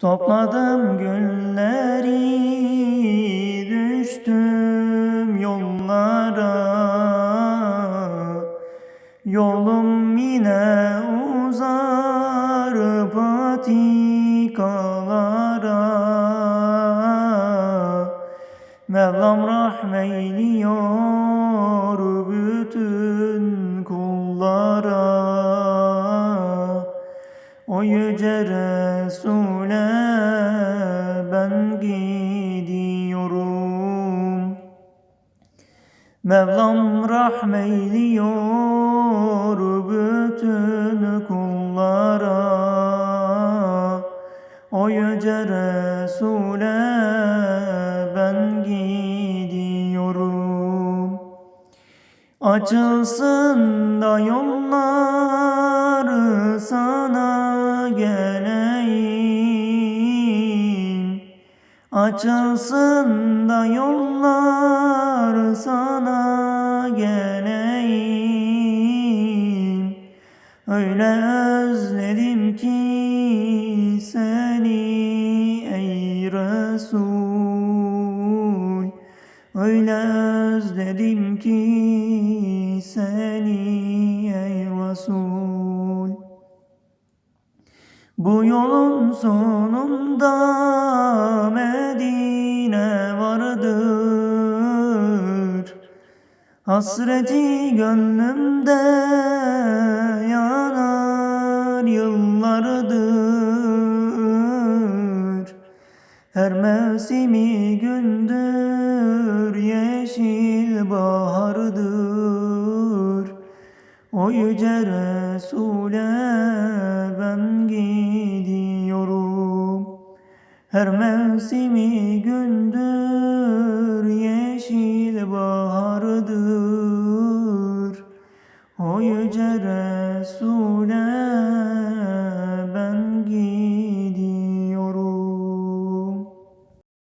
Topladım gülleri düştüm yollara. Yolum yine uzar patikalara. Mevlam rahmeyliyor bütün kullara. O yüce Resul'e Mevlam rahmeyliyor bütün kullara. O yüce Resul'e ben gidiyorum. Açılsın da yollar sana geleyim. Açılsın da yollar sana geleyim. Öyle özledim ki seni ey Resul. Öyle özledim ki seni ey Resul. Bu yolun sonunda Medine vardır Hasreti gönlümde yanar yıllardır. Her mevsimi gündür yeşil bahardır. O yüce Resul'e ben gidiyorum. Her mevsimi gündür yeşil O yüce Resul'e.